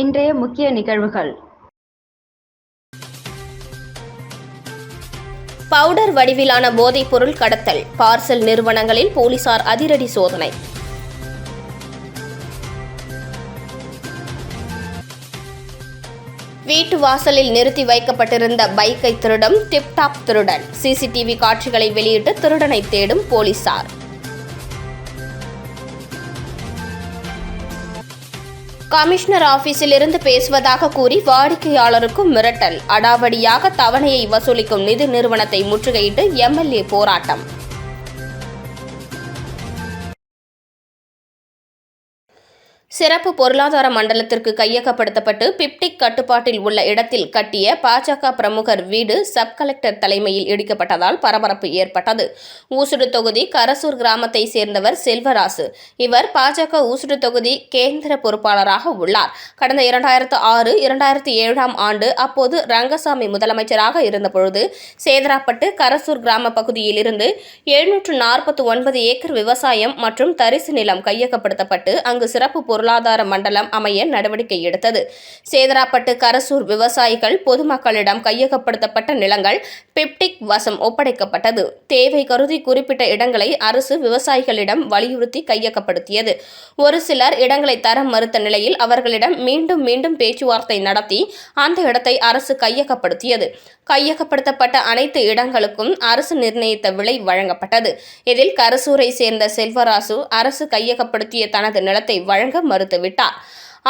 இன்றைய முக்கிய நிகழ்வுகள். பவுடர் வடிவிலான போதைப் பொருள் கடத்தல் பார்சல் நிறுவனங்களில் போலீசார் அதிரடி சோதனை. வீட்டு வாசலில் நிறுத்தி வைக்கப்பட்டிருந்த பைக்கை திருடும் டிப்டாப் திருடன். சிசிடிவி காட்சிகளை வெளியிட்டு திருடனை தேடும் போலீசார். கமிஷனர் ஆபீஸில் இருந்து பேசுவதாக கூறி வாடிக்கையாளருக்கும் மிரட்டல். அடாவடியாக தவணையை வசூலிக்கும் நிதி நிறுவனத்தை முற்றுகையிட்டு எம்எல்ஏ போராட்டம். சிறப்பு பொருளாதார மண்டலத்திற்கு கையகப்படுத்தப்பட்டு பிப்டிக் கட்டுப்பாட்டில் உள்ள இடத்தில் கட்டிய பாஜக பிரமுகர் வீடு சப் கலெக்டர் தலைமையில் இடிக்கப்பட்டதால் பரபரப்பு ஏற்பட்டது. ஊசுடு தொகுதி கரசூர் கிராமத்தை சேர்ந்தவர் செல்வராசு. இவர் பாஜக ஊசுடு தொகுதி கேந்திர பொறுப்பாளராக உள்ளார். கடந்த இரண்டாயிரத்து ஆறு இரண்டாயிரத்து ஏழாம் ஆண்டு அப்போது ரங்கசாமி முதலமைச்சராக இருந்தபொழுது சேதராப்பட்டு கரசூர் கிராம பகுதியில் இருந்து எழுநூற்று நாற்பத்தி ஒன்பது ஏக்கர் விவசாயம் மற்றும் தரிசு நிலம் கையகப்படுத்தப்பட்டு அங்கு சிறப்பு பொருள் பொருளாதார மண்டலம் அமைய நடவடிக்கை எடுத்தது. சேதராப்பட்டு கரசூர் விவசாயிகள் பொதுமக்களிடம் கையகப்படுத்தப்பட்ட நிலங்கள் பிப்டிக் வசம் ஒப்படைக்கப்பட்டது. தேவை கருதி குறிப்பிட்ட இடங்களை அரசு விவசாயிகளிடம் வலியுறுத்தி கையகப்படுத்தியது. ஒரு சிலர் இடங்களை தர மறுத்த நிலையில் அவர்களிடம் மீண்டும் மீண்டும் பேச்சுவார்த்தை நடத்தி அந்த இடத்தை அரசு கையகப்படுத்தியது. கையகப்படுத்தப்பட்ட அனைத்து இடங்களுக்கும் அரசு நிர்ணயித்த விலை வழங்கப்பட்டது. இதில் கரசூரை சேர்ந்த செல்வராசு அரசு கையகப்படுத்திய தனது நிலத்தை வழங்க மறுத்துவிட்டார்.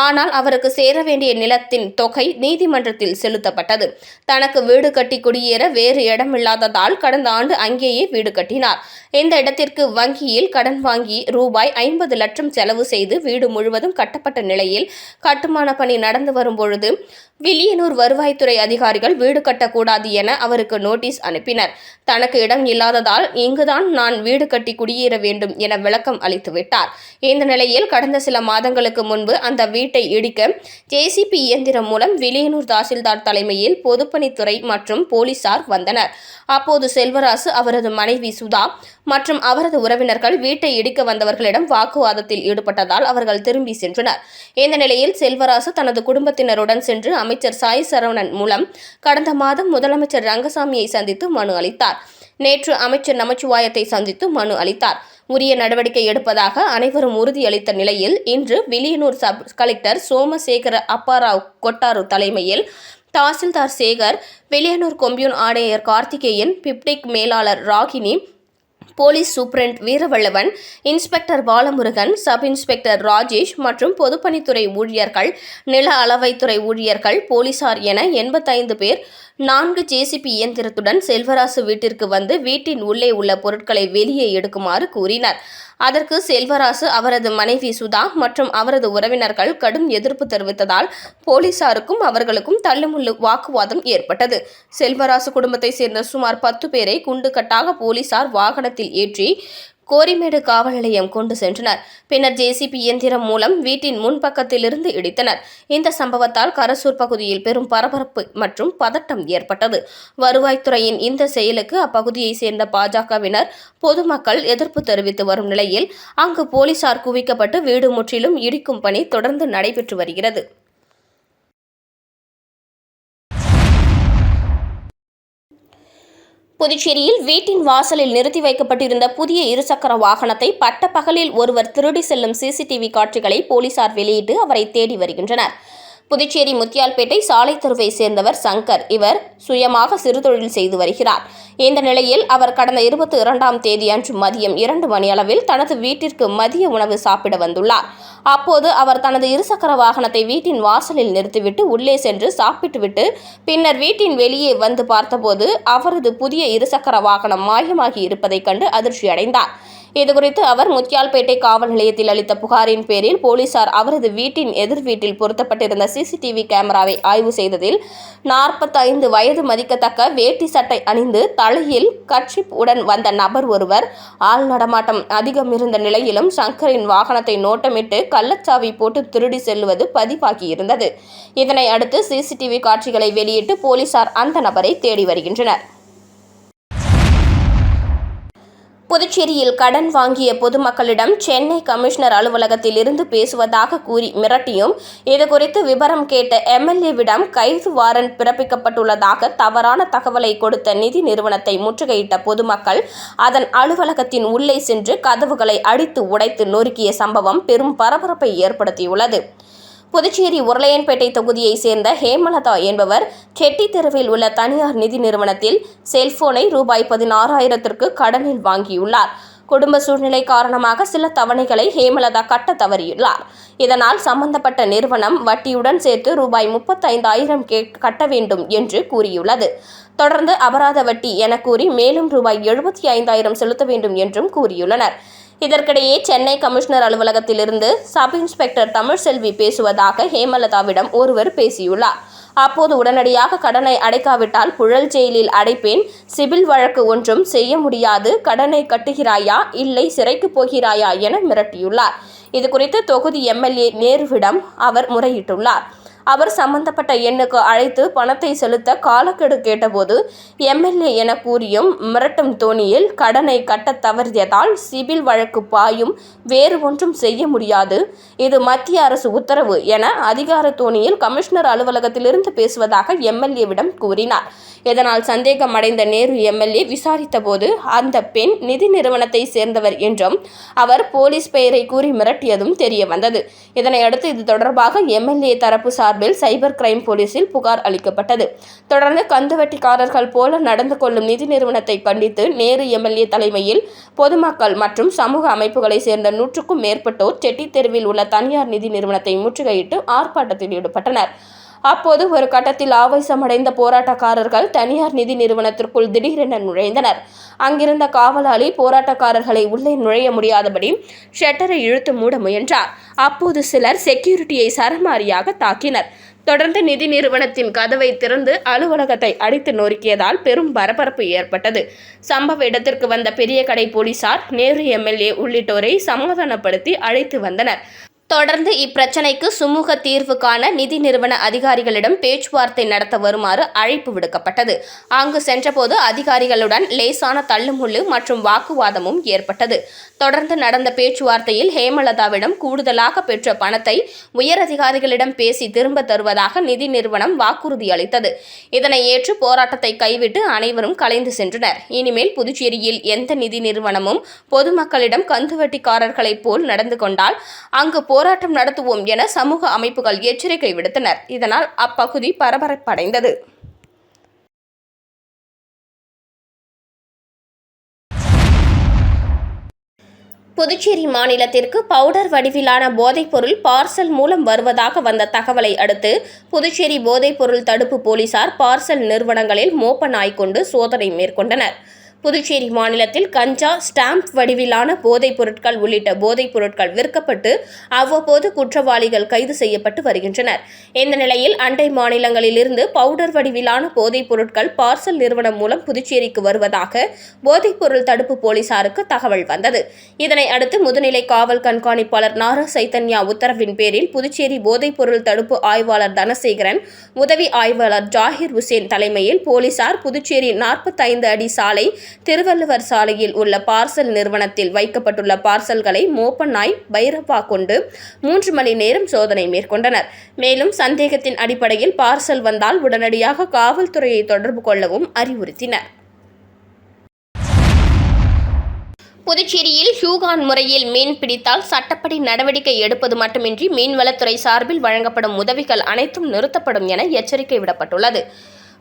ஆனால் அவருக்கு சேர வேண்டிய நிலத்தின் தொகை நீதிமன்றத்தில் செலுத்தப்பட்டது. தனக்கு வீடு கட்டி குடியேற வேறு இடமில்லாததால் கடந்த ஆண்டு அங்கேயே வீடு கட்டினார். இந்த இடத்திற்கு வங்கியில் கடன் வாங்கி ரூபாய் ஐம்பது லட்சம் செலவு செய்து வீடு முழுவதும் கட்டப்பட்ட நிலையில் கட்டுமான பணி நடந்து வரும்பொழுது வில்லியனூர் வருவாய்த்துறை அதிகாரிகள் வீடு கட்டக்கூடாது என அவருக்கு நோட்டீஸ் அனுப்பினர். தனக்கு இடம் இல்லாததால் இங்குதான் நான் வீடு கட்டி குடியேற வேண்டும் என விளக்கம் அளித்துவிட்டார் இந்த நிலையில் கடந்த சில மாதங்களுக்கு முன்பு அந்த வீட்டை இடிக்க ஜேசிபி இயந்திரம் மூலம் வில்லியனூர் தாசில்தார் தலைமையில் பொதுப்பணித்துறை மற்றும் போலீசார் வந்தனர். அப்போது செல்வராசு அவரது மனைவி சுதா மற்றும் அவரது உறவினர்கள் வீட்டை இடிக்க வந்தவர்களிடம் வாக்குவாதத்தில் ஈடுபட்டதால் அவர்கள் திரும்பி சென்றனர். இந்த நிலையில் செல்வராசு தனது குடும்பத்தினருடன் சென்று அமைச்சர் சாய் சரவணன் மூலம் கடந்த மாதம் முதலமைச்சர் ரங்கசாமியை சந்தித்து மனு அளித்தார். நேற்று அமைச்சர் நமச்சிவாயத்தை சந்தித்து மனு அளித்தார். உரிய நடவடிக்கை எடுப்பதாக அனைவரும் உறுதியளித்த நிலையில் இன்று வில்லியனூர் சப் கலெக்டர் சோமசேகர அப்பாராவ் கொட்டாரு தலைமையில் தாசில்தார் சேகர் வெளியனூர் கொம்பியூன் ஆணையர் கார்த்திகேயன் பிப்டிக் மேலாளர் Ragini police superintendent Veeravallavan inspector Balamurugan sub inspector Rajesh மற்றும் பொதுப்பணித்துறை ஊழியர்கள் நில அளவைத்துறை ஊழியர்கள் போலீசார் என எண்பத்தைந்து பேர் நான்கு ஜேசிபி இயந்திரத்துடன் செல்வராசு வீட்டிற்கு வந்து வீட்டின் உள்ளே உள்ள பொருட்களை வெளியே எடுக்குமாறு கூறினார். அதற்கு செல்வராசு அவரது மனைவி சுதா மற்றும் அவரது உறவினர்கள் கடும் எதிர்ப்பு தெரிவித்ததால் போலீசாருக்கும் அவர்களுக்கும் தள்ளுமுள்ளு வாக்குவாதம் ஏற்பட்டது. செல்வராசு குடும்பத்தை சேர்ந்த சுமார் பத்து பேரை குண்டுகட்டாக போலீசார் வாகனத்தில் ஏற்றி கோரிமேடு காவல் நிலையம் கொண்டு சென்றனர். பின்னர் ஜேசிபி இயந்திரம் மூலம் வீட்டின் முன்பக்கத்திலிருந்து இடித்தனர். இந்த சம்பவத்தால் கரசூர் பகுதியில் பெரும் பரபரப்பு மற்றும் பதட்டம் ஏற்பட்டது. வருவாய்த்துறையின் இந்த செயலுக்கு அப்பகுதியை சேர்ந்த பாஜகவினர் பொதுமக்கள் எதிர்ப்பு தெரிவித்து வரும் நிலையில் அங்கு போலீசார் குவிக்கப்பட்டு வீடு முற்றிலும் இடிக்கும் பணி தொடர்ந்து நடைபெற்று வருகிறது. புதுச்சேரியில் வீட்டின் வாசலில் நிறுத்தி வைக்கப்பட்டிருந்த புதிய இருசக்கர வாகனத்தை பட்டப்பகலில் ஒருவர் திருடி செல்லும் சிசிடிவி காட்சிகளை போலீசார் வெளியிட்டு அவரை தேடி வருகின்றனர். புதுச்சேரி முத்தியால்பேட்டை சாலை தெருவை சேர்ந்தவர் சங்கர். இவர் சுயமாக சிறுதொழில் செய்து வருகிறார். இந்த நிலையில் அவர் கடந்த இருபத்தி இரண்டாம் தேதி அன்று மதியம் இரண்டு மணியளவில் தனது வீட்டிற்கு மதிய உணவு சாப்பிட வந்துள்ளார். அப்போது அவர் தனது இருசக்கர வாகனத்தை வீட்டின் வாசலில் நிறுத்திவிட்டு உள்ளே சென்று சாப்பிட்டுவிட்டு பின்னர் வீட்டின் வெளியே வந்து பார்த்தபோது அவரது புதிய இருசக்கர வாகனம் மாயமாகி இருப்பதைக் கண்டு அதிர்ச்சியடைந்தார். இதுகுறித்து அவர் முத்தியால்பேட்டை காவல் நிலையத்தில் அளித்த புகாரின் பேரில் போலீசார் அவரது வீட்டின் எதிர் வீட்டில் பொருத்தப்பட்டிருந்த சிசிடிவி கேமராவை ஆய்வு செய்ததில் நாற்பத்தைந்து வயது மதிக்கத்தக்க வேட்டி சட்டை அணிந்து தலையில் கட்சிப் உடன் வந்த நபர் ஒருவர் ஆள் நடமாட்டம் அதிகம் இருந்த நிலையிலும் சங்கரின் வாகனத்தை நோட்டமிட்டு கள்ளச்சாவி போட்டு திருடி செல்வது பதிவாகியிருந்தது. இதனை அடுத்து சிசிடிவி காட்சிகளை வெளியிட்டு போலீசார் அந்த நபரை தேடி வருகின்றனர். புதுச்சேரியில் கடன் வாங்கிய பொதுமக்களிடம் சென்னை கமிஷனர் அலுவலகத்தில் இருந்து பேசுவதாக கூறி மிரட்டியும் இதுகுறித்து விவரம் கேட்ட எம்எல்ஏவிடம் கைது வாரண்ட் பிறப்பிக்கப்பட்டுள்ளதாக தவறான தகவலை கொடுத்த நிதி நிறுவனத்தை முற்றுகையிட்ட பொதுமக்கள் அதன் அலுவலகத்தின் உள்ளே சென்று கதவுகளை அடித்து உடைத்து நொறுக்கிய சம்பவம் பெரும் பரபரப்பை ஏற்படுத்தியுள்ளது. புதுச்சேரி உருளையன்பேட்டை தொகுதியை சேர்ந்த ஹேமலதா என்பவர் செட்டி தெருவில் உள்ள தனியார் நிதி நிறுவனத்தில் செல்போனை ரூபாய் பதினாறாயிரத்திற்கு கடனில் வாங்கியுள்ளார். குடும்ப சூழ்நிலை காரணமாக சில தவணைகளை ஹேமலதா கட்ட தவறியுள்ளார். இதனால் சம்பந்தப்பட்ட நிறுவனம் வட்டியுடன் சேர்த்து ரூபாய் முப்பத்தைந்தாயிரம் கட்ட வேண்டும் என்று கூறியுள்ளது. தொடர்ந்து அபராத வட்டி என கூறி மேலும் ரூபாய் எழுபத்தி ஐந்தாயிரம் செலுத்த வேண்டும் என்றும் கூறியுள்ளனர். இதற்கிடையே சென்னை கமிஷனர் அலுவலகத்திலிருந்து சப் இன்ஸ்பெக்டர் தமிழ்செல்வி பேசுவதாக ஹேமலதாவிடம் ஒருவர் பேசியுள்ளார். அப்போது உடனடியாக கடனை அடைக்காவிட்டால் புழல் ஜெயிலில் அடைப்பேன். சிவில் வழக்கு ஒன்றும் செய்ய முடியாது. கடனை கட்டுகிறாயா? இல்லை சிறைக்கு போகிறாயா? என மிரட்டியுள்ளார். இதுகுறித்து தொகுதி எம்எல்ஏ நேருவிடம் அவர் முறையிட்டுள்ளார். அவர் சம்பந்தப்பட்ட எண்ணுக்கு அழைத்து பணத்தை செலுத்த காலக்கெடு கேட்டபோது எம்எல்ஏ என கூறியும் மிரட்டும் தோணியில் கடனை கட்ட தவறியதால் சிவில் வழக்கு பாயும் வேறு ஒன்றும் செய்ய முடியாது. இது மத்திய அரசு உத்தரவு என அதிகார தோணியில் கமிஷனர் அலுவலகத்திலிருந்து பேசுவதாக எம்எல்ஏவிடம் கூறினார். இதனால் சந்தேகம் அடைந்த நேரு எம்எல்ஏ விசாரித்தபோது அந்த பெண் நிதி நிறுவனத்தை சேர்ந்தவர் என்றும் அவர் போலீஸ் பெயரை கூறி மிரட்டியதும் தெரிய வந்தது. இதனையடுத்து இது தொடர்பாக எம்எல்ஏ தரப்பு சார்பில் சைபர் கிரைம் போலீசில் புகார் அளிக்கப்பட்டது. தொடர்ந்து கந்துவட்டிக்காரர்கள் போல நடந்து கொள்ளும் நிதி நிறுவனத்தை கண்டித்து நேரு எம்எல்ஏ தலைமையில் பொதுமக்கள் மற்றும் சமூக அமைப்புகளை சேர்ந்த நூற்றுக்கும் மேற்பட்டோர் செட்டி தெருவில் உள்ள தனியார் நிதி நிறுவனத்தை முற்றுகையிட்டு ஆர்ப்பாட்டத்தில் ஈடுபட்டனர். அப்போது ஒரு கட்டத்தில் ஆவேசமடைந்த போராட்டக்காரர்கள் தனியார் நிதி நிறுவனத்திற்குள் திடீரென நுழைந்தனர். அங்கிருந்த காவலாளி போராட்டக்காரர்களை உள்ளே நுழைய முடியாதபடி ஷட்டரை இழுத்து மூட முயன்றார். அப்போது சிலர் செக்யூரிட்டியை சரமாரியாக தாக்கினர். தொடர்ந்து நிதி நிறுவனத்தின் கதவை திறந்து அலுவலகத்தை அடித்து நொறுக்கியதால் பெரும் பரபரப்பு ஏற்பட்டது. சம்பவ இடத்திற்கு வந்த பெரிய கடை போலீசார் நேரு எம்எல்ஏ உள்ளிட்டோரை சமாதானப்படுத்தி அழைத்து வந்தனர். தொடர்ந்து இப்பிரச்சினைக்கு சுமூக தீர்வு காண நிதி நிறுவன அதிகாரிகளிடம் பேச்சுவார்த்தை நடத்த வருமாறு அழைப்பு விடுக்கப்பட்டது. அங்கு சென்றபோது அதிகாரிகளுடன் லேசான தள்ளுமுள்ளு மற்றும் வாக்குவாதமும் ஏற்பட்டது. தொடர்ந்து நடந்த பேச்சுவார்த்தையில் ஹேமலதாவிடம் கூடுதலாக பெற்ற பணத்தை உயர் அதிகாரிகளிடம் பேசி திரும்ப தருவதாக நிதி நிறுவனம் வாக்குறுதி அளித்தது. இதனை ஏற்று போராட்டத்தை கைவிட்டு அனைவரும் கலைந்து சென்றனர். இனிமேல் புதுச்சேரியில் எந்த நிதி நிறுவனமும் பொதுமக்களிடம் கந்துவட்டிக்காரர்களைப் போல் நடந்து கொண்டால் அங்கு போராட்டம் நடத்துவோம் என சமூக அமைப்புகள் எச்சரிக்கை விடுத்தனர். இதனால் அப்பகுதி பரபரப்படைந்தது. புதுச்சேரி மாநிலத்திற்கு பவுடர் வடிவிலான போதைப்பொருள் பார்சல் மூலம் வருவதாக வந்த தகவலை அடுத்து புதுச்சேரி போதைப்பொருள் தடுப்பு போலீசார் பார்சல் நிறுவனங்களில் மோப்ப நாய் கொண்டு சோதனை மேற்கொண்டனர். புதுச்சேரி மாநிலத்தில் கஞ்சா ஸ்டாம்ப் வடிவிலான போதைப் பொருட்கள் உள்ளிட்ட போதைப் பொருட்கள் விற்கப்பட்டு அவ்வப்போது குற்றவாளிகள் கைது செய்யப்பட்டு வருகின்றனர். இந்த நிலையில் அண்டை மாநிலங்களிலிருந்து பவுடர் வடிவிலான போதைப் பொருட்கள் பார்சல் நிறுவனம் மூலம் புதுச்சேரிக்கு வருவதாக போதைப் பொருள் தடுப்பு போலீசாருக்கு தகவல் வந்தது. இதனை அடுத்து முதுநிலை காவல் கண்காணிப்பாளர் நாரா சைத்தன்யா உத்தரவின் பேரில் புதுச்சேரி போதைப் பொருள் தடுப்பு ஆய்வாளர் தனசேகரன் உதவி ஆய்வாளர் ஜாகிர் உசேன் தலைமையில் போலீசார் புதுச்சேரி நாற்பத்தைந்து அடி சாலை திருவள்ளுவர் சாலையில் உள்ள பார்சல் நிறுவனத்தில் வைக்கப்பட்டுள்ள பார்சல்களை மோப்ப நாய் பைரப்பா கொண்டு மூன்று மணி நேரம் சோதனை மேற்கொண்டனர். மேலும் சந்தேகத்தின் அடிப்படையில் பார்சல் வந்தால் உடனடியாக காவல்துறையை தொடர்பு கொள்ளவும் அறிவுறுத்தினர். புதுச்சேரியில் ஹியூகான் முறையில் மீன் பிடித்தால் சட்டப்படி நடவடிக்கை எடுப்பது மட்டுமின்றி மீன்வளத்துறை சார்பில் வழங்கப்படும் உதவிகள் அனைத்தும் நிறுத்தப்படும் என எச்சரிக்கை விடப்பட்டுள்ளது.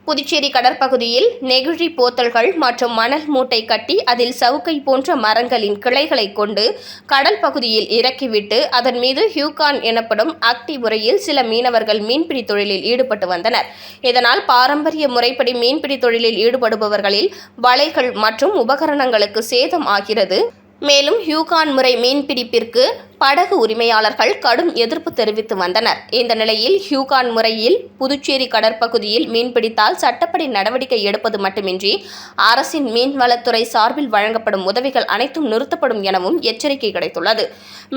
புதுச்சேரி கடற்பகுதியில் நெகிழி போத்தல்கள் மற்றும் மணல் மூட்டை கட்டி அதில் சவுக்கை போன்ற மரங்களின் கிளைகளை கொண்டு கடல் பகுதியில் இறக்கிவிட்டு அதன் மீது ஹியூகான் எனப்படும் அக்டி முறையில் சில மீனவர்கள் மீன்பிடி தொழிலில் ஈடுபட்டு வந்தனர். இதனால் பாரம்பரிய முறைப்படி மீன்பிடி தொழிலில் ஈடுபடுபவர்களில் வலைகள் மற்றும் உபகரணங்களுக்கு சேதம் ஆகிறது. மேலும் ஹியூகான் முறை மீன்பிடிப்பிற்கு படகு உரிமையாளர்கள் கடும் எதிர்ப்பு தெரிவித்து வந்தனர். இந்த நிலையில் ஹியூகான் முறையில் புதுச்சேரி கடற்பகுதியில் மீன்பிடித்தால் சட்டப்படி நடவடிக்கை எடுப்பது மட்டுமின்றி அரசின் மீன்வளத்துறை சார்பில் வழங்கப்படும் உதவிகள் அனைத்தும் நிறுத்தப்படும் எனவும் எச்சரிக்கை கிடைத்துள்ளது.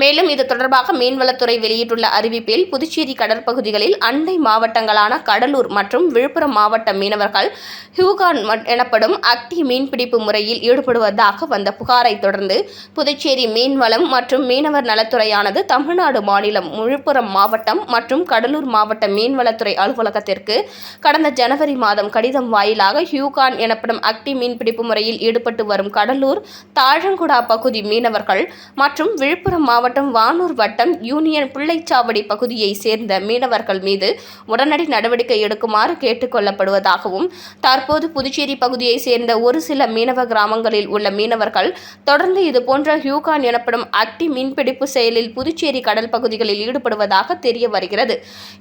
மேலும் இது தொடர்பாக மீன்வளத்துறை வெளியிட்டுள்ள அறிவிப்பில் புதுச்சேரி கடற்பகுதிகளில் அண்டை மாவட்டங்களான கடலூர் மற்றும் விழுப்புரம் மாவட்ட மீனவர்கள் ஹியூகான் எனப்படும் அக்டி மீன்பிடிப்பு முறையில் ஈடுபடுவதாக வந்த புகாரை தொடர்ந்து புதுச்சேரி மீன்வளம் மற்றும் மீனவர் மீன்வளத்துறையானது தமிழ்நாடு மாநிலம் விழுப்புரம் மாவட்டம் மற்றும் கடலூர் மாவட்ட மீன்வளத்துறை அலுவலகத்திற்கு கடந்த ஜனவரி மாதம் கடிதம் வாயிலாக ஹியூகான் எனப்படும் அக்டி மீன்பிடிப்பு முறையில் ஈடுபட்டு வரும் கடலூர் தாழங்குடா பகுதி மீனவர்கள் மற்றும் விழுப்புரம் மாவட்டம் வானூர் வட்டம் யூனியன் பிள்ளைச்சாவடி பகுதியை சேர்ந்த மீனவர்கள் மீது உடனடி நடவடிக்கை எடுக்குமாறு கேட்டுக்கொள்ளப்படுவதாகவும் தற்போது புதுச்சேரி பகுதியை சேர்ந்த ஒரு சில மீனவ கிராமங்களில் உள்ள மீனவர்கள் தொடர்ந்து இதுபோன்ற ஹியூகான் எனப்படும் அக்டி மீன்பிடிப்பு செயலில் புதுச்சேரி கடல் பகுதிகளில் ஈடுபடுவதாக தெரிய வருகிறது.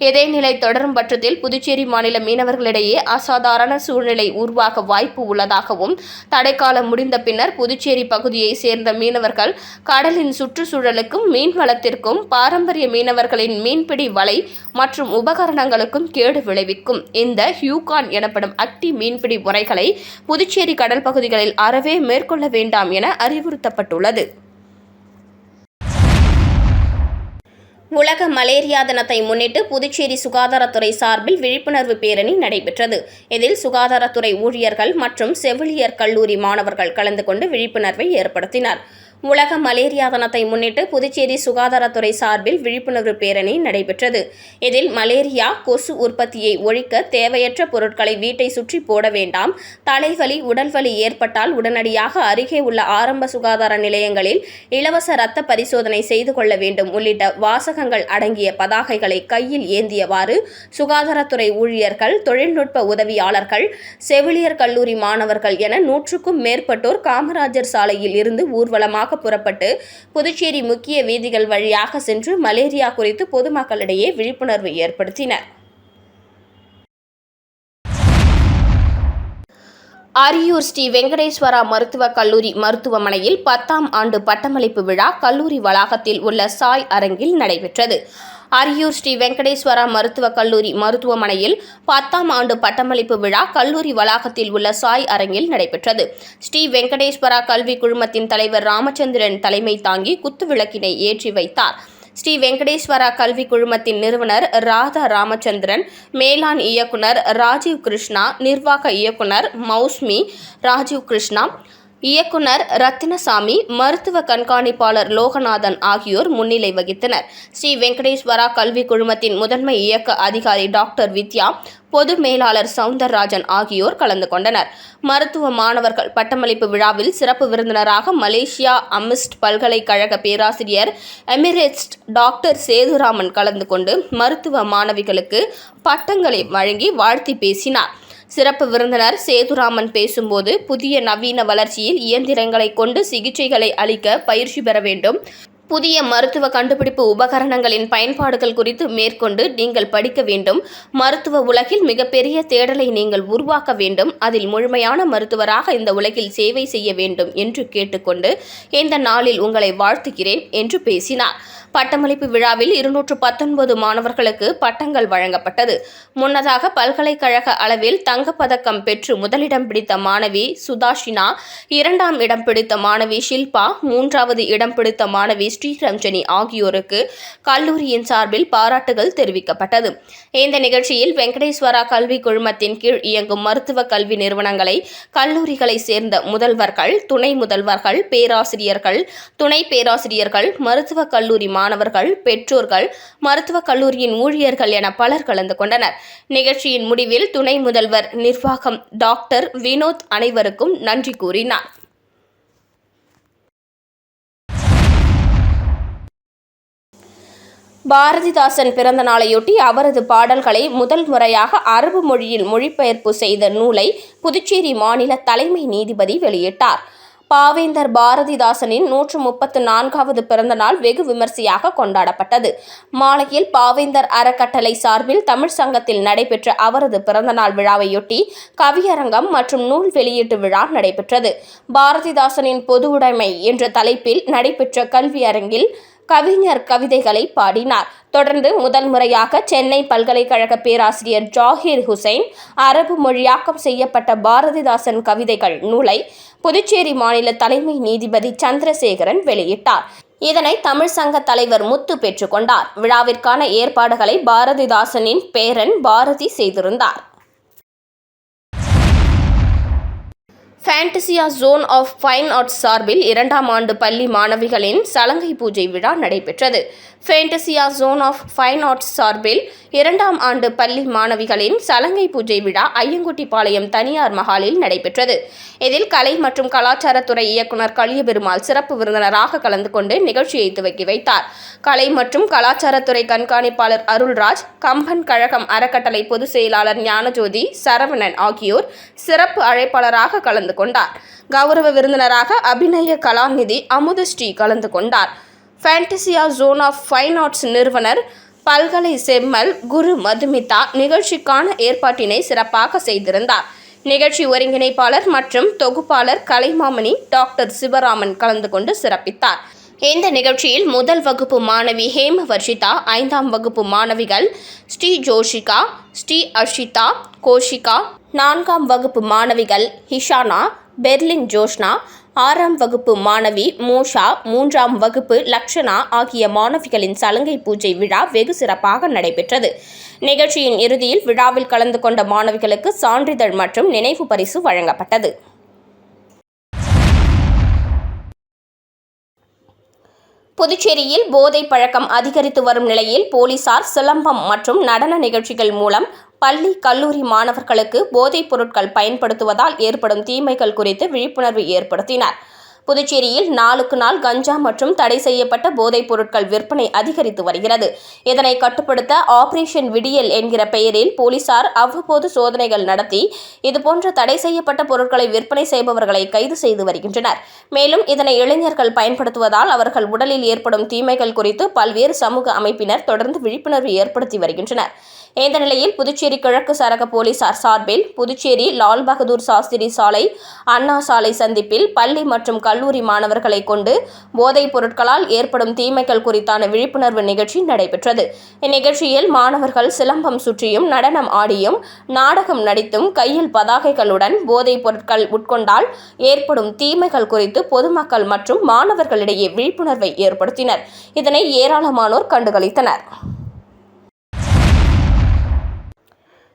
இதே நிலை தொடரும் பட்சத்தில் புதுச்சேரி மாநில மீனவர்களிடையே அசாதாரண சூழ்நிலை உருவாக வாய்ப்பு உள்ளதாகவும் தடைக்காலம் முடிந்த பின்னர் புதுச்சேரி பகுதியை சேர்ந்த மீனவர்கள் கடலின் சுற்றுச்சூழலுக்கும் மீன் வளத்திற்கும் பாரம்பரிய மீனவர்களின் மீன்பிடி வலை மற்றும் உபகரணங்களுக்கும் கேடு விளைவிக்கும். இந்த ஹியூகான் எனப்படும் அக்டி மீன்பிடி முறைகளை புதுச்சேரி கடல் பகுதிகளில் அறவே மேற்கொள்ள வேண்டாம் என அறிவுறுத்தப்பட்டுள்ளது. உலக மலேரியா தினத்தை முன்னிட்டு புதுச்சேரி சுகாதாரத்துறை சார்பில் விழிப்புணர்வு பேரணி நடைபெற்றது. இதில் சுகாதாரத்துறை ஊழியர்கள் மற்றும் செவிலியர் கல்லூரி மாணவர்கள் கலந்து கொண்டு விழிப்புணர்வை ஏற்படுத்தினர். உலக மலேரியா தினத்தை முன்னிட்டு புதுச்சேரி சுகாதாரத்துறை சார்பில் விழிப்புணர்வு பேரணி நடைபெற்றது. இதில் மலேரியா கொசு உற்பத்தியை ஒழிக்க தேவையற்ற பொருட்களை வீட்டை சுற்றி போட வேண்டாம். தலைவலி உடல்வலி ஏற்பட்டால் உடனடியாக அருகே உள்ள ஆரம்ப சுகாதார நிலையங்களில் இலவச இரத்த பரிசோதனை செய்து கொள்ள வேண்டும். உள்ளிட்ட வாசகங்கள் அடங்கிய பதாகைகளை கையில் ஏந்தியவாறு சுகாதாரத்துறை ஊழியர்கள் தொழில்நுட்ப உதவியாளர்கள் செவிலியர் கல்லூரி மாணவர்கள் என நூற்றுக்கும் மேற்பட்டோர் காமராஜர் சாலையில் இருந்து ஊர்வலமாக புறப்பட்டு புதுச்சேரி முக்கிய வீதிகள் வழியாக சென்று மலேரியா குறித்து பொதுமக்களிடையே விழிப்புணர்வு ஏற்படுத்தினர். அரியூர் ஸ்ரீ வெங்கடேஸ்வரா மருத்துவக் கல்லூரி மருத்துவமனையில் பத்தாம் ஆண்டு பட்டமளிப்பு விழா கல்லூரி வளாகத்தில் உள்ள சாய் அரங்கில் நடைபெற்றது. அரியூர் ஸ்ரீ வெங்கடேஸ்வரா மருத்துவக் கல்லூரி மருத்துவமனையில் பத்தாம் ஆண்டு பட்டமளிப்பு விழா கல்லூரி வளாகத்தில் உள்ள சாய் அரங்கில் நடைபெற்றது. ஸ்ரீ வெங்கடேஸ்வரா கல்வி குழுமத்தின் தலைவர் ராமச்சந்திரன் தலைமை தாங்கி குத்துவிளக்கினை ஏற்றி வைத்தார். ஸ்ரீ வெங்கடேஸ்வரா கல்வி குழுமத்தின் நிறுவனர் ராதா ராமச்சந்திரன் மேலாண் இயக்குனர் ராஜீவ் கிருஷ்ணா நிர்வாக இயக்குனர் மௌஸ்மி ராஜீவ் கிருஷ்ணா இயக்குனர் ரத்தினசாமி மருத்துவ கண்காணிப்பாளர் லோகநாதன் ஆகியோர் முன்னிலை வகித்தனர். ஸ்ரீ வெங்கடேஸ்வரா கல்வி குழுமத்தின் முதன்மை இயக்க அதிகாரி டாக்டர் வித்யா பொது மேலாளர் சவுந்தரராஜன் ஆகியோர் கலந்து கொண்டனர். மருத்துவ மாணவர்கள் பட்டமளிப்பு விழாவில் சிறப்பு விருந்தினராக மலேசியா அமிஸ்ட் பல்கலைக்கழக பேராசிரியர் எமிரேட்ஸ் டாக்டர் சேதுராமன் கலந்து கொண்டு மருத்துவ மாணவிகளுக்கு பட்டங்களை வழங்கி வாழ்த்தி பேசினார். சிறப்பு விருந்தினர் சேதுராமன் பேசும்போது புதிய நவீன வளர்ச்சியில் இயந்திரங்களை கொண்டு சிகிச்சைகளை அளிக்க பயிற்சி பெற வேண்டும். புதிய மருத்துவ கண்டுபிடிப்பு உபகரணங்களின் பயன்பாடுகள் குறித்து மேற்கொண்டு நீங்கள் படிக்க வேண்டும். மருத்துவ உலகில் மிகப்பெரிய தேடலை நீங்கள் உருவாக்க வேண்டும். அதில் முழுமையான மருத்துவராக இந்த உலகில் சேவை செய்ய வேண்டும் என்று கேட்டுக்கொண்டு இந்த நாளில் உங்களை வாழ்த்துகிறேன் என்று பேசினார். பட்டமளிப்பு விழாவில் இருநூற்று பத்தொன்பது மாணவர்களுக்கு பட்டங்கள் வழங்கப்பட்டது. முன்னதாக பல்கலைக்கழக அளவில் தங்கப்பதக்கம் பெற்று முதலிடம் பிடித்த மாணவி சுதாஷினா இரண்டாம் இடம் பிடித்த மாணவி ஷில்பா மூன்றாவது இடம் பிடித்த மாணவி ஸ்ரீரஞ்சனி ஆகியோருக்கு கல்லூரியின் சார்பில் பாராட்டுகள் தெரிவிக்கப்பட்டது. இந்த நிகழ்ச்சியில் வெங்கடேஸ்வரா கல்வி குழுமத்தின் கீழ் இயங்கும் மருத்துவ கல்வி நிறுவனங்களை கல்லூரிகளை சேர்ந்த முதல்வர்கள் துணை முதல்வர்கள் பேராசிரியர்கள் துணை பேராசிரியர்கள் மருத்துவக் கல்லூரி மாணவர்கள் பெற்றோர்கள் மருத்துவக் கல்லூரியின் ஊழியர்கள் என பலர் கலந்து கொண்டனர். நிகழ்ச்சியின் முடிவில் துணை முதல்வர் நிர்வாகம் டாக்டர் வினோத் அனைவருக்கும் நன்றி கூறினார். பாரதிதாசன் பிறந்த நாளையொட்டி அவரது பாடல்களை முதல் முறையாக அரபு மொழியில் மொழிபெயர்ப்பு செய்த நூலை புதுச்சேரி மாநில தலைமை நீதிபதி வெளியிட்டார். பாவேந்தர் பாரதிதாசனின் நூற்று முப்பத்து நான்காவது பிறந்த நாள் வெகு விமர்சையாக கொண்டாடப்பட்டது. மாலையில் பாவேந்தர் அறக்கட்டளை சார்பில் தமிழ் சங்கத்தில் நடைபெற்ற அவரது பிறந்தநாள் விழாவையொட்டி கவியரங்கம் மற்றும் நூல் வெளியீட்டு விழா நடைபெற்றது. பாரதிதாசனின் பொது உடைமை என்ற தலைப்பில் நடைபெற்ற கல்வி அரங்கில் கவிஞர் கவிதைகளை பாடினார். தொடர்ந்து முதல் முறையாக சென்னை பல்கலைக்கழக பேராசிரியர் ஜாகிர் ஹுசைன் அரபு மொழியாக்கம் செய்யப்பட்ட பாரதிதாசன் கவிதைகள் நூலை புதுச்சேரி மாநில தலைமை நீதிபதி சந்திரசேகரன் வெளியிட்டார். இதனை தமிழ் சங்க தலைவர் முத்து பெற்றுக்கொண்டார். விழாவிற்கான ஏற்பாடுகளை பாரதிதாசனின் பேரன் பாரதி செய்திருந்தார். Fantasia zone of fine arts சார்பில் இரண்டாம் ஆண்டு பள்ளி மாணவிகளின் சலங்கை பூஜை விழா நடைபெற்றது. Fantasia zone of fine arts சார்பில் இரண்டாம் ஆண்டு பள்ளி மாணவிகளின் சலங்கை பூஜை விழா ஐயங்குட்டிப்பாளையம் தனியார் மஹாலில் நடைபெற்றது. இதில் கலை மற்றும் கலாச்சாரத்துறை இயக்குனர் கலியபெருமாள் சிறப்பு விருந்தினராக கலந்து கொண்டு நிகழ்ச்சியை துவக்கி வைத்தார். கலை மற்றும் கலாச்சாரத்துறை கண்காணிப்பாளர் அருள்ராஜ் கம்பன் கழகம் அறக்கட்டளை பொதுச் செயலாளர் ஞானஜோதி சரவணன் ஆகியோர் சிறப்பு அழைப்பாளராக கலந்து கொண்டார். கௌரவ விருந்தினராக அபிநய கலாநிதி அமுதஸ்ரீ கலந்து கொண்டார். Fantasia zone of fine arts நிறுவனர் பல்கலை செம்மல் குரு மதுமிதா நிகழ்ச்சிக்கான ஏற்பாட்டினை சிறப்பாக செய்திருந்தார். நிகழ்ச்சி ஒருங்கிணைப்பாளர் மற்றும் தொகுப்பாளர் கலைமாமணி டாக்டர் சிவராமன் கலந்து கொண்டு சிறப்பித்தார். இந்த நிகழ்ச்சியில் முதல் வகுப்பு மாணவி ஹேம வர்ஷிதா ஐந்தாம் வகுப்பு மாணவிகள் ஸ்ரீ ஜோஷிகா ஸ்ரீ அர்ஷிதா கோஷிகா நான்காம் வகுப்பு மாணவிகள் ஹிஷானா பெர்லின் ஜோஷ்னா ஆறாம் வகுப்பு மாணவி மோஷா மூன்றாம் வகுப்பு லக்ஷனா ஆகிய மாணவிகளின் சலங்கை பூஜை விழா வெகு சிறப்பாக நடைபெற்றது. நிகழ்ச்சியின் இறுதியில் விழாவில் கலந்து கொண்ட மாணவிகளுக்கு சான்றிதழ் மற்றும் நினைவு பரிசு வழங்கப்பட்டது. புதுச்சேரியில் போதை பழக்கம் அதிகரித்து வரும் நிலையில் போலீசார் சிலம்பம் மற்றும் நடன நிகழ்ச்சிகள் மூலம் பள்ளி கல்லூரி மாணவர்களுக்கு போதைப் பொருட்கள் பயன்படுத்துவதால் ஏற்படும் தீமைகள் குறித்து விழிப்புணர்வு ஏற்படுத்தினர். புதுச்சேரியில் நாளுக்கு நாள் கஞ்சா மற்றும் தடை செய்யப்பட்ட போதைப் பொருட்கள் விற்பனை அதிகரித்து வருகிறது. இதனை கட்டுப்படுத்த ஆபரேஷன் விடியல் என்கிற பெயரில் போலீசார் அவ்வப்போது சோதனைகள் நடத்தி இதுபோன்ற தடை செய்யப்பட்ட பொருட்களை விற்பனை செய்பவர்களை கைது செய்து வருகின்றனர். மேலும் இதனை இளைஞர்கள் பயன்படுத்துவதால் அவர்கள் உடலில் ஏற்படும் தீமைகள் குறித்து பல்வேறு சமூக அமைப்பினர் தொடர்ந்து விழிப்புணர்வு ஏற்படுத்தி வருகின்றனர். இந்த நிலையில் புதுச்சேரி கிழக்கு சரக போலீசார் சார்பில் புதுச்சேரி லால் பகதூர் சாஸ்திரி சாலை அண்ணா சாலை சந்திப்பில் பள்ளி மற்றும் கல்லூரி மாணவர்களை கொண்டு போதைப் பொருட்களால் ஏற்படும் தீமைகள் குறித்தான விழிப்புணர்வு நிகழ்ச்சி நடைபெற்றது. இந்நிகழ்ச்சியில் மாணவர்கள் சிலம்பம் சுற்றியும் நடனம் ஆடியும் நாடகம் நடித்தும் கையில் பதாகைகளுடன் போதைப் பொருட்கள் உட்கொண்டால் ஏற்படும் தீமைகள் குறித்து பொதுமக்கள் மற்றும் மாணவர்களிடையே விழிப்புணர்வை ஏற்படுத்தினர். இதனை ஏராளமானோர் கண்டுகளித்தனர்.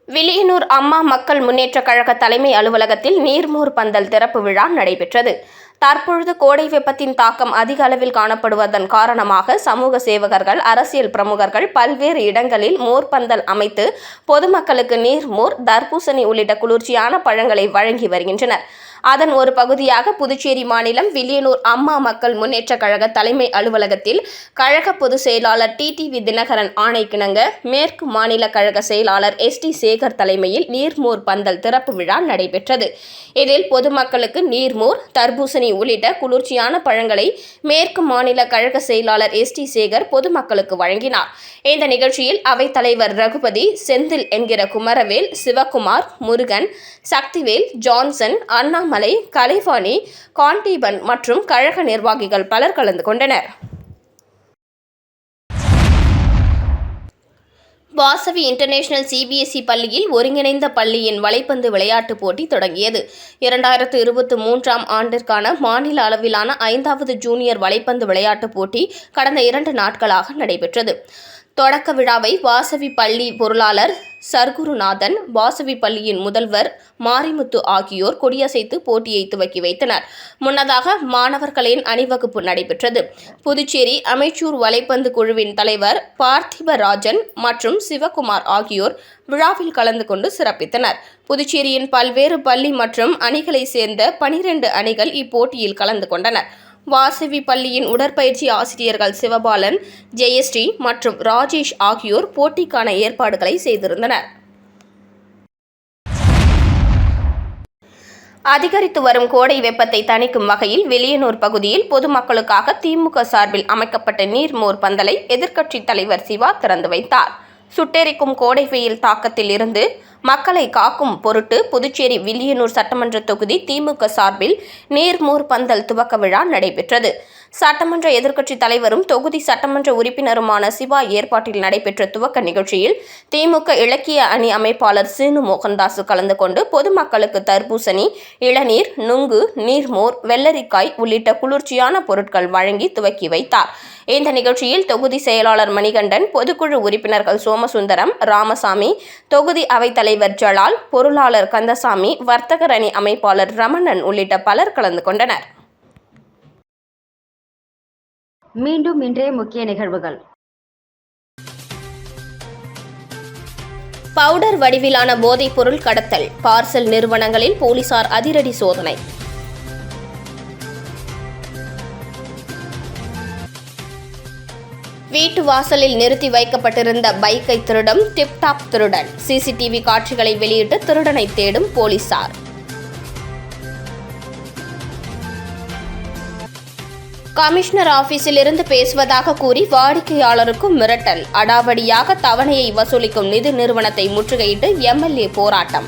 வில்லியனூர் அம்மா மக்கள் முன்னேற்றக் கழக தலைமை அலுவலகத்தில் நீர்மோர் பந்தல் திறப்பு விழா நடைபெற்றது. தற்பொழுது கோடை வெப்பத்தின் தாக்கம் அதிக அளவில் காணப்படுவதன் காரணமாக சமூக சேவகர்கள் அரசியல் பிரமுகர்கள் பல்வேறு இடங்களில் மோர்பந்தல் அமைத்து பொதுமக்களுக்கு நீர்மோர் தர்பூசணி உள்ளிட்ட குளிர்ச்சியான பழங்களை வழங்கி வருகின்றனர். அதன் ஒரு பகுதியாக புதுச்சேரி மாநிலம் வில்லியனூர் அம்மா மக்கள் முன்னேற்ற கழக தலைமை அலுவலகத்தில் கழக பொதுச் செயலாளர் டிடிவி தினகரன் ஆணைக்கிணங்க மேற்கு மாநில கழக செயலாளர் எஸ் டி சேகர் தலைமையில் நீர்மோர் பந்தல் திறப்பு விழா நடைபெற்றது. இதில் பொதுமக்களுக்கு நீர்மோர் தர்பூசணி உள்ளிட்ட குளிர்ச்சியான பழங்களை மேற்கு மாநில கழக செயலாளர் எஸ் டி சேகர் பொதுமக்களுக்கு வழங்கினார். இந்த நிகழ்ச்சியில் அவைத்தலைவர் ரகுபதி செந்தில் என்கிற குமரவேல் சிவகுமார் முருகன் சக்திவேல் ஜான்சன் அண்ணாமலை கலைவாணி காண்டீபன் மற்றும் கழக நிர்வாகிகள் பலர் கலந்து கொண்டனர். வாசவி இன்டர்நேஷனல் சிபிஎஸ்இ பள்ளியில் ஒருங்கிணைந்த பள்ளியின் வலைப்பந்து விளையாட்டுப் போட்டி தொடங்கியது. இரண்டாயிரத்து இருபத்தி மூன்றாம் ஆண்டிற்கான மாநில அளவிலான ஐந்தாவது ஜூனியர் வலைப்பந்து விளையாட்டுப் போட்டி கடந்த இரண்டு நாட்களாக நடைபெற்றது. தொடக்க விழாவை வாசவி பள்ளி பொருளாளர் சர்க்குருநாதன் வாசவி பள்ளியின் முதல்வர் மாரிமுத்து ஆகியோர் கொடியசைத்து போட்டியை துவக்கி வைத்தனர். முன்னதாக மாணவர்களின் அணிவகுப்பு நடைபெற்றது. புதுச்சேரி அமைச்சூர் வலைப்பந்து குழுவின் தலைவர் பார்த்திபராஜன் மற்றும் சிவகுமார் ஆகியோர் விழாவில் கலந்து கொண்டு சிறப்பித்தனர். புதுச்சேரியின் பல்வேறு பள்ளி மற்றும் அணிகளைச் சேர்ந்த பனிரெண்டு அணிகள் இப்போட்டியில் கலந்து கொண்டனர். வாசவி பள்ளியின் உடற்பயிற்சி ஆசிரியர்கள் சிவபாலன் ஜெயஸ்ரீ மற்றும் ராஜேஷ் ஆகியோர் போட்டிக்கான ஏற்பாடுகளை செய்திருந்தனர். அதிகரித்து வரும் கோடை வெப்பத்தை தணிக்கும் வகையில் வெளியனூர் பகுதியில் பொதுமக்களுக்காக திமுக சார்பில் அமைக்கப்பட்ட நீர்மோர் பந்தலை எதிர்க்கட்சித் தலைவர் சிவா திறந்து வைத்தார். சுட்டெரிக்கும் கோடை வெயில் தாக்கத்தில் இருந்து மக்களை காக்கும் பொருட்டு புதுச்சேரி வில்லியனூர் சட்டமன்ற தொகுதி திமுக சார்பில் நேர்மூர் பந்தல் துவக்க விழா நடைபெற்றது. சட்டமன்ற எதிர்க்கட்சித் தலைவரும் தொகுதி சட்டமன்ற உறுப்பினருமான சிவா ஏற்பாட்டில் நடைபெற்ற துவக்க நிகழ்ச்சியில் திமுக இலக்கிய அணி அமைப்பாளர் சீனு மோகன்தாஸ் கலந்து கொண்டு பொதுமக்களுக்கு தர்பூசணி இளநீர் நுங்கு நீர்மோர் வெள்ளரிக்காய் உள்ளிட்ட குளிர்ச்சியான பொருட்கள் வழங்கி துவக்கி வைத்தார். இந்த நிகழ்ச்சியில் தொகுதி செயலாளர் மணிகண்டன் பொதுக்குழு உறுப்பினர்கள் சோமசுந்தரம் ராமசாமி தொகுதி அவைத்தலைவர் ஜலால் பொருளாளர் கந்தசாமி வர்த்தகர் அணி அமைப்பாளர் ரமணன் உள்ளிட்ட பலர் கலந்து கொண்டனர். மீண்டும் இன்றைய முக்கிய நிகழ்வுகள். பவுடர் வடிவிலான போதைப் பொருள் கடத்தல் பார்சல் நிறுவனங்களில் போலீசார் அதிரடி சோதனை. வீட்டு வாசலில் நிறுத்தி வைக்கப்பட்டிருந்த பைக்கை திருடும் டிப்டாப் திருடன். சிசிடிவி காட்சிகளை வெளியிட்டு திருடனை தேடும் போலீசார். கமிஷனர் ஆபீஸில் இருந்து பேசுவதாக கூறி வாடிக்கையாளருக்கும் மிரட்டல். அடாவடியாக தவணையை வசூலிக்கும் நிதி நிறுவனத்தை முற்றுகையிட்டு எம்எல்ஏ போராட்டம்.